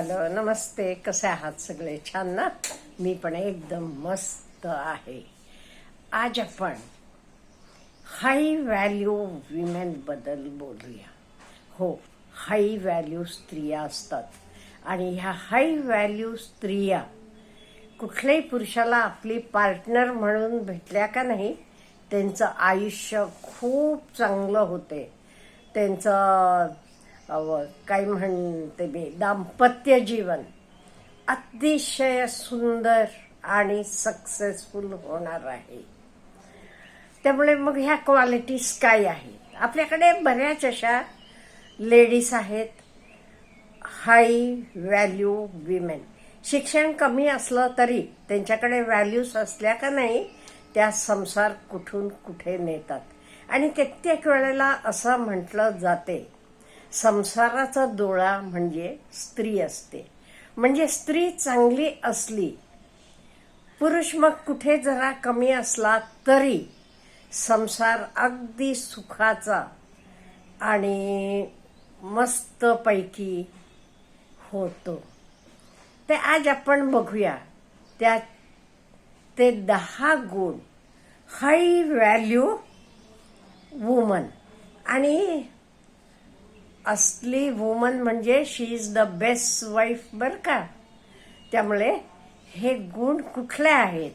Hello नमस्ते कसे आहात सगळे? छान ना? मी पण एकदम मस्त आहे. आज आपण हाय व्हॅल्यू विमेन बद्दल बोलूया. हो हाय व्हॅल्यू स्त्रिया असतात. आणि ह्या हाय व्हॅल्यू स्त्रिया कुठल्याही पुरुषाला आपली पार्टनर म्हणून भेटल्या का नाही त्यांचं आयुष्य खूप चांगलं होते. त्यांचं काय म्हणते मी दाम्पत्य जीवन. अतिशय सुंदर आणि सक्सेसफुल होणार आहे. त्यामुळे मग ह्या क्वालिटीज काय आहेत? आपल्याकडे बऱ्याच अशा लेडीज आहेत. हाय व्हॅल्यू विमेन शिक्षण कमी असलं तरी त्यांच्याकडे व्हॅल्यूज असल्या का नाही त्या संसार कुठून कुठे नेतात. आणि कित्येक वेळेला असं म्हटलं जाते संसाराचा डोळा म्हणजे स्त्री असते. म्हणजे स्त्री चांगली असली पुरुष मग कुठे जरा कमी असला तरी संसार अगदी सुखाचा आणि मस्तपैकी होतो. ते आज आपण बघूया. त्या ते दहा गुण. हाय व्हॅल्यू वुमन आणि असली वुमन म्हणजे she is the best wife बर का? त्यामुळे हे गुण कुठले आहेत?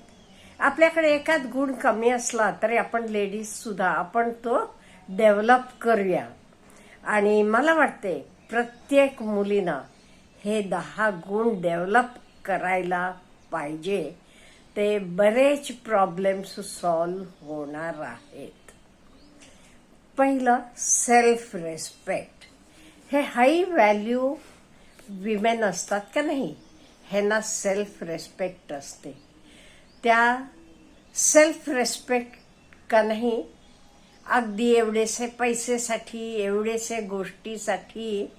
आपल्याकडे एकाच गुण कमी असला तरी आपण लेडीज सुद्धा आपण तो डेव्हलप करूया. आणि मला वाटते प्रत्येक मुलीनं हे दहा गुण डेव्हलप करायला पाहिजे. ते बरेच प्रॉब्लेम्स सॉल्व होणार आहेत. पहिलं सेल्फ रेस्पेक्ट हे हाय व्हॅल्यू विमेन असतात का नाही? ह्यांना सेल्फ रेस्पेक्ट असते. त्या सेल्फ रेस्पेक्ट का नाही? अगदी एवढेसे पैसेसाठी एवढेसे गोष्टीसाठी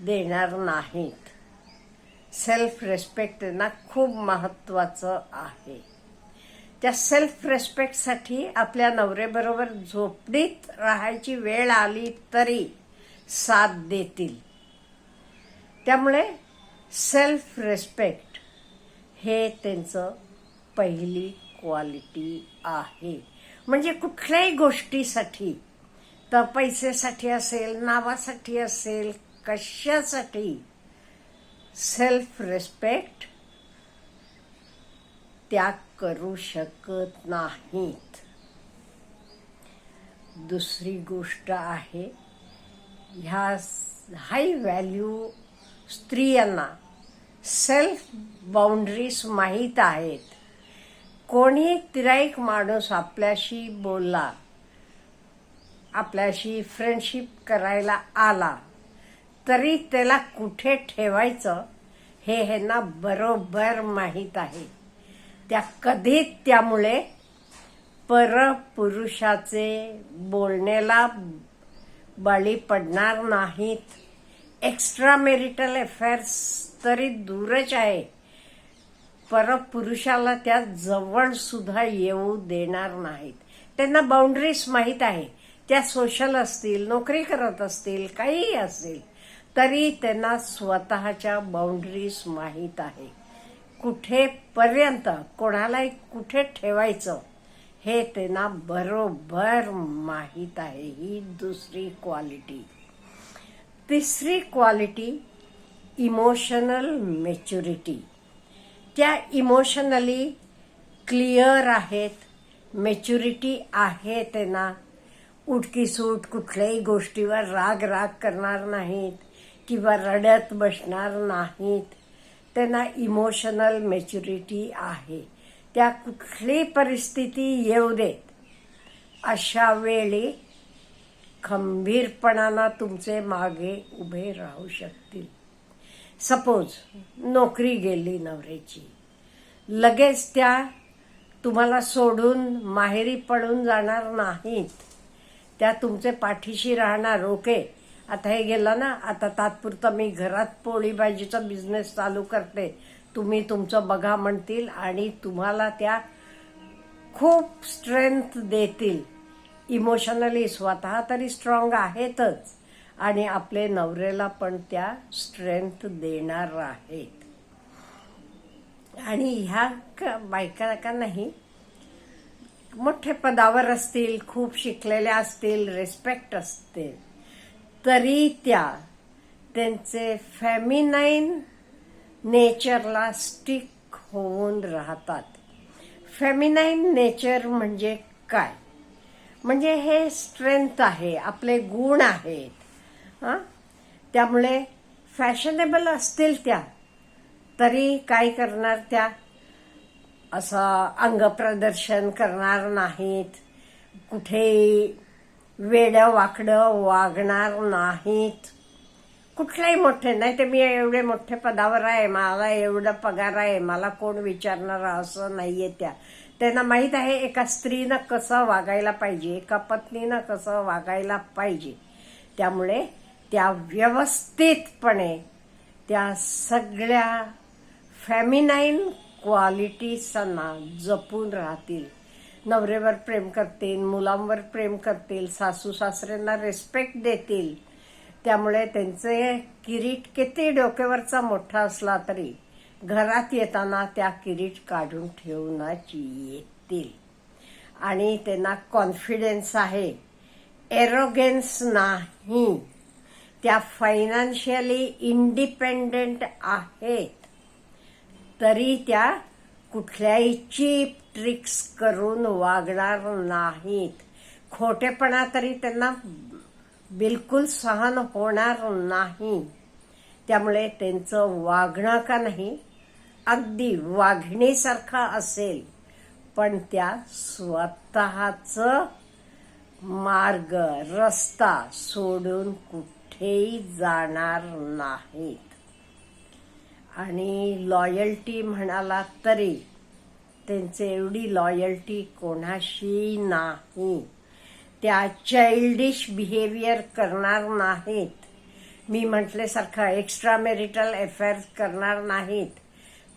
देणार नाहीत. सेल्फ रेस्पेक्ट ना खूप महत्त्वाचं आहे. त्या सेल्फ रेस्पेक्टसाठी आपल्या नवरेबरोबर झोपडीत राहायची वेळ आली तरी साथ देतील. त्यामुळे सेल्फ रेस्पेक्ट हे त्यांचं पहिली क्वालिटी आहे. म्हणजे कुठल्याही गोष्टीसाठी तर पैसेसाठी असेल नावासाठी असेल कशासाठी सेल्फ रेस्पेक्ट त्याग करू शकत नाहीत. दुसरी गोष्ट आहे ह्या हाय व्हॅल्यू स्त्रियांना सेल्फ बाउंड्रीज माहीत आहेत. कोणी तिराईक माणूस आपल्याशी बोलला आपल्याशी फ्रेंडशिप करायला आला तरी त्याला कुठे ठेवायचं हे ह्यांना बरोबर माहीत आहे. त्या कधी त्यामुळे परपुरुषाचे बोलण्याला बळी पडणार नाहीत. एक्स्ट्रा मेरिटल अफेअर्स तरी दूरच आहे. परपुरुषाला त्या जवळ सुद्धा येऊ देणार नाहीत. त्यांना बाउंड्रीज माहीत आहे. त्या सोशल असतील नोकरी करत असतील काहीही असतील तरी त्यांना स्वतःच्या बाउंड्रीज माहीत आहे. कुठेपर्यंत कोणालाही कुठे ठेवायचं हे त्यांना बरोबर माहीत आहे. ही दुसरी क्वालिटी तिसरी क्वालिटी इमोशनल मेच्युरिटी त्या इमोशनली क्लिअर आहेत मेच्युरिटी आहे त्यांना. उठकीसूट कुठल्याही गोष्टीवर राग राग करणार नाहीत किंवा रडत बसणार नाहीत. त्यांना इमोशनल मॅच्युरिटी आहे. त्या कुठली परिस्थिती येऊ देत अशा वेळी खंबीरपणानं तुमचे मागे उभे राहू शकतील. सपोज नोकरी गेली नवऱ्याची. लगेच त्या तुम्हाला सोडून माहेरी पडून जाणार नाहीत. त्या तुमचे पाठीशी राहणार ओके आता हे गेलं ना आता तात्पुरतं मी घरात पोळी भाजीचा बिझनेस चालू करते. तुम्ही तुमचं बघा म्हणतील आणि तुम्हाला त्या खूप स्ट्रेंथ देतील. इमोशनली स्वतः तरी स्ट्रॉंग आहेतच. आणि आपले नवरेला पण त्या स्ट्रेंथ देणार आहेत. आणि ह्या बायका का नाही मोठे पदावर असतील खूप शिकलेल्या असतील रेस्पेक्ट असतील. तरी त्या त्यांचे फॅमिनाईन नेचरला स्टिक होऊन राहतात. फेमिनाईन नेचर म्हणजे काय? म्हणजे हे स्ट्रेंथ आहे आपले गुण आहेत. त्यामुळे फॅशनेबल असतील त्या तरी काय करणार त्या? असं अंगप्रदर्शन करणार नाहीत. कुठे वेडं वाकडं वागणार नाहीत. कुठलाही मोठे नाही ते मी एवढे मोठे पदावर आहे मला एवढं पगार आहे मला कोण विचारणार असं नाहीये त्या. त्यांना माहीत आहे एका स्त्रीनं कसं वागायला पाहिजे एका पत्नीनं कसं वागायला पाहिजे. त्यामुळे त्या व्यवस्थितपणे त्या सगळ्या फॅमिनाईन क्वालिटीजना जपून राहतील. नवरेवर प्रेम करतील मुलांवर प्रेम करतील सासू सासऱ्यांना रेस्पेक्ट देतील. त्यामुळे त्यांचे किरीट किती डोक्यावरचा मोठा असला तरी घरात येताना त्या किरीट काढून ठेवूनच येतील. आणि त्यांना कॉन्फिडन्स आहे. एरोगेन्स नाही. त्या फायनान्शियली इंडिपेंडेंट आहेत. तरी त्या कुठल्याही चीप ट्रिक्स करून वागणार नाहीत. खोटेपणा तरी त्यांना बिलकुल सहन होणार नाही. त्यामुळे त्यांचं वागणं का नाही? अगदी वाघणीसारखं असेल. पण त्या स्वतःच मार्ग रस्ता सोडून कुठेही जाणार नाहीत. आणि लॉयल्टी म्हणाला तरी त्यांचे एवढी लॉयल्टी कोणाशी नाही. त्या चाइल्डिश बिहेवियर करणार नाहीत. मी म्हटल्यासारखं एक्स्ट्रा मेरिटल अफेअर करणार नाहीत.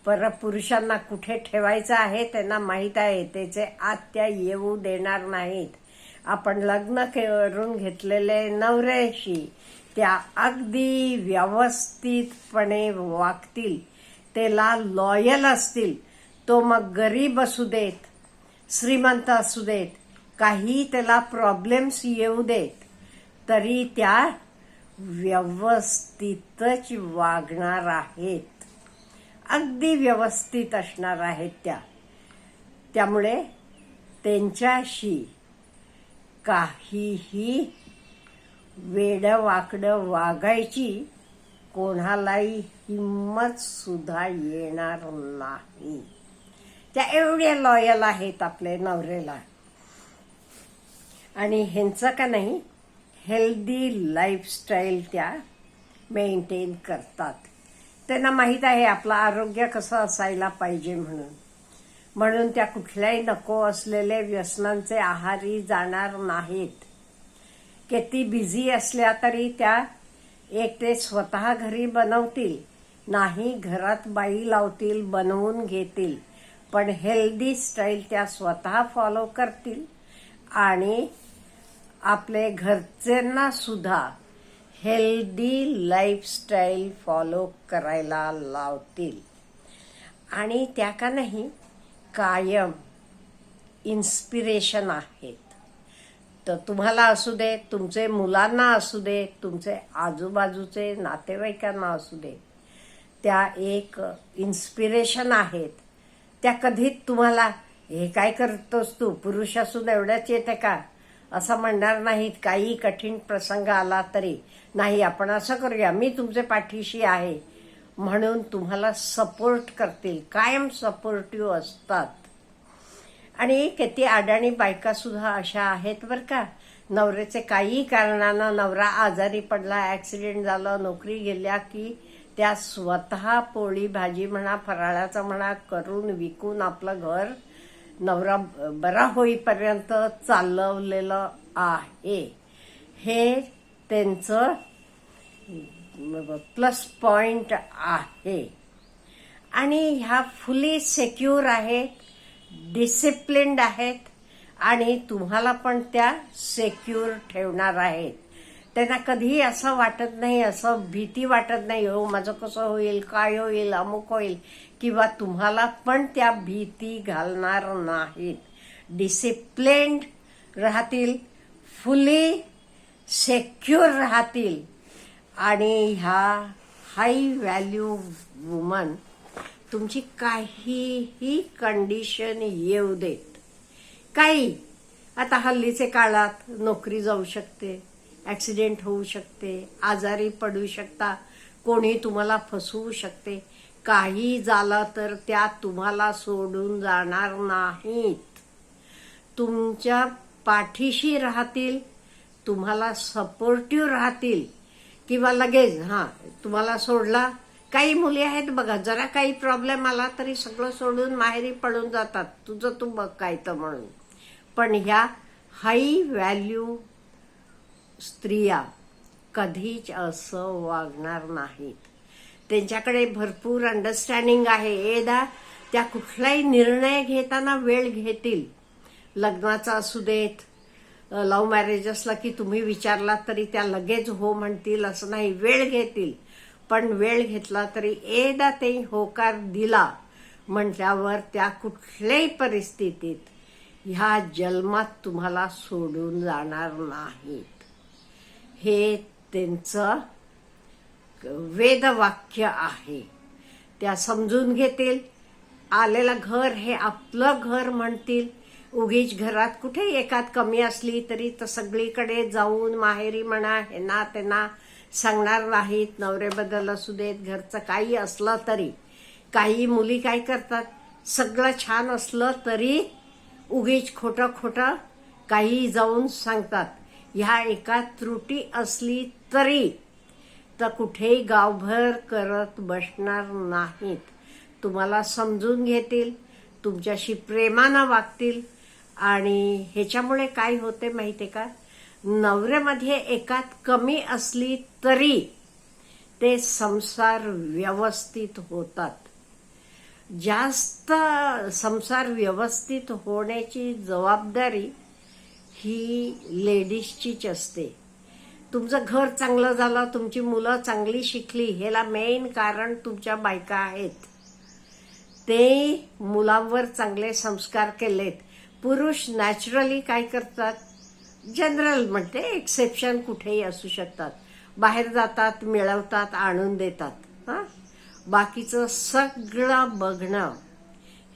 पर पुरुषांना कुठे ठेवायचं आहे त्यांना माहीत आहे. त्याचे आत्या येऊ देणार नाहीत. आपण लग्न करून घेतलेले नवऱ्याशी त्या अगदी व्यवस्थितपणे वागतील. त्याला लॉयल असतील. तो मग गरीब असू देत श्रीमंत असू देत काही त्याला प्रॉब्लेम्स येऊ देत तरी त्या व्यवस्थितच वागणार आहेत. अगदी व्यवस्थित असणार आहेत त्या. त्यामुळे त्यांच्याशी काहीही वेडं वाकडं वागायची कोणालाही हिंमत सुद्धा येणार नाही. त्या एवढ्या लॉयल आहेत आपल्या नवरेला आणि ह्यांचं का नाही हेल्दी लाईफस्टाईल त्या मेंटेन करतात. त्यांना माहीत आहे आपलं आरोग्य कसं असायला पाहिजे म्हणून. म्हणून त्या कुठल्याही नको असलेले व्यसनांचे आहारी जाणार नाहीत. किती बिझी असल्या तरी त्या एक ते स्वतः घरी बनवतील नाही घरात बाई लावतील बनवून घेतील. पण हेल्दी स्टाईल त्या स्वतः फॉलो करतील. आणि आपले घरच्यांना सुद्धा हेल्दी लाईफस्टाईल फॉलो करायला लावतील. आणि त्या का नाही कायम इन्स्पिरेशन आहेत. तर तुम्हाला असू दे तुमचे मुलांना असू दे तुमचे आजूबाजूचे नातेवाईकांना असू दे त्या एक इन्स्पिरेशन आहेत. त्या कधीच तुम्हाला हे काय करतोस तू? पुरुष असून एवढ्याच येते का? असं म्हणणार नाहीत. काही कठीण प्रसंग आला तरी नाही आपण असं करूया. मी तुमचे पाठीशी आहे. म्हणून तुम्हाला सपोर्ट करतील. कायम सपोर्टिव्ह असतात. आणि किती अडाणी बायका सुद्धा अशा आहेत बरं का. नवऱ्याचे काही कारणानं नवरा आजारी पडला ऍक्सिडेंट झालं नोकरी गेल्या की त्या स्वतः पोळी भाजी म्हणा फराळाचं म्हणा करून विकून आपलं घर नवरा बरा होईपर्यंत चालवलेलं आहे. हे त्यांचं प्लस पॉइंट आहे. आणि ह्या फुली सेक्युर आहेत डिसिप्लिन्ड आहेत आणि तुम्हाला पण त्या सेक्युर ठेवणार आहेत. त्यांना कधीही असं वाटत नाही असं भीती वाटत नाही हो माझं कसं होईल काय होईल अमुक होईल. किंवा तुम्हाला पण त्या भीती घालणार नाहीत. डिसिप्लिन्ड राहतील फुली सेक्युअर राहतील. आणि ह्या हाय व्हॅल्यू वुमन तुमची काहीही कंडिशन येऊ देत. काही. आता हल्लीचे काळात नोकरी जाऊ शकते. ऍक्सिडेंट होऊ शकते आजारी पडू शकता कोणी तुम्हाला फसवू शकते. काही झालं तर त्या तुम्हाला सोडून जाणार नाहीत. तुमच्या पाठीशी राहतील तुम्हाला सपोर्टिव्ह राहतील. किंवा लगेच हा तुम्हाला सोडला. काही मुली आहेत बघा जरा काही प्रॉब्लेम आला तरी सगळं सोडून माहेरी पडून जातात. तुझं तू बघ काय तर म्हणून. पण ह्या हाई व्हॅल्यू स्त्रिया कधीच असं वागणार नाहीत. त्यांच्याकडे भरपूर अंडरस्टँडिंग आहे. एदा त्या कुठलाही निर्णय घेताना वेळ घेतील. लग्नाचा असू देत लव्ह मॅरेज असला की तुम्ही विचारला तरी त्या लगेच हो म्हणतील असं नाही. वेळ घेतील. पण वेळ घेतला तरी एदा ते होकार दिला म्हटल्यावर त्या कुठल्याही परिस्थितीत ह्या जन्मात तुम्हाला सोडून जाणार नाहीत. हे त्यांचं वेदवाक्य आहे. त्या समजून घेतील. आलेलं घर हे आपलं घर म्हणतील. उगीच घरात कुठे एकात कमी असली तरी तर सगळीकडे जाऊन माहेरी म्हणा हे ना त्यांना सांगणार नाहीत. नवरेबद्दल असू देत घरचं काही असलं तरी. काही मुली काय करतात? सगळं छान असलं तरी उगीच खोटं खोटं काही जाऊन सांगतात. ह्या एका त्रुटी असली तरी तर कुठेही गावभर करत बसणार नाहीत. तुम्हाला समजून घेतील तुमच्याशी प्रेमानं वागतील आणि ह्याच्यामुळे काय होते माहिती का? नवऱ्यामध्ये एकात कमी असली तरी ते संसार व्यवस्थित होतात. जास्त संसार व्यवस्थित होण्याची जबाबदारी ही लेडीजचीच असते. तुमचं घर चांगलं झालं तुमची मुलं चांगली शिकली ह्याला मेन कारण तुमच्या बायका आहेत. ते मुलांवर चांगले संस्कार केलेत. पुरुष नॅचरली काय करतात? जनरल म्हणते एक्सेप्शन कुठेही असू शकतात. बाहेर जातात मिळवतात आणून देतात. हा? बाकीचं सगळं बघणं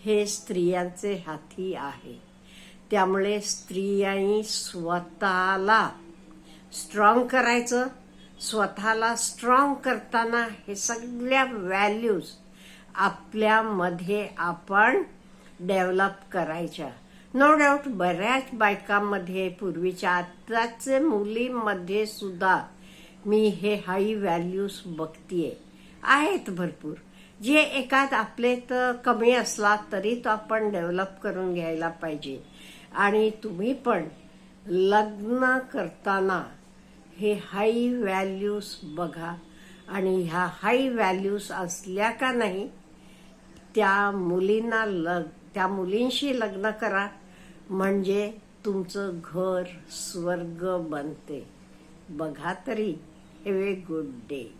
हे स्त्रियांचे हाती आहे. त्यामुळे स्त्रियांनी स्वतःला स्ट्रॉंग करायचं. स्वतःला स्ट्रॉंग करताना हे सगळ्या व्हॅल्यूज आपल्यामध्ये आपण डेव्हलप करायच्या. नो डाऊट बऱ्याच बायकांमध्ये पूर्वीच्या आताचे मुलींमध्ये सुद्धा मी हे हाई व्हॅल्यूज बघतीये. आहेत भरपूर. जे एकात आपले तर कमी असला तरी तो आपण डेव्हलप करून घ्यायला पाहिजे. आणि तुम्ही पण लग्न करताना हे हाय व्हॅल्यूज बघा. आणि ह्या हाय व्हॅल्यूज असल्या का नाही त्या मुलींना लग त्या मुलींशी लग्न करा. म्हणजे तुमचं घर स्वर्ग बनते. बघा तरी हॅव ए गुड डे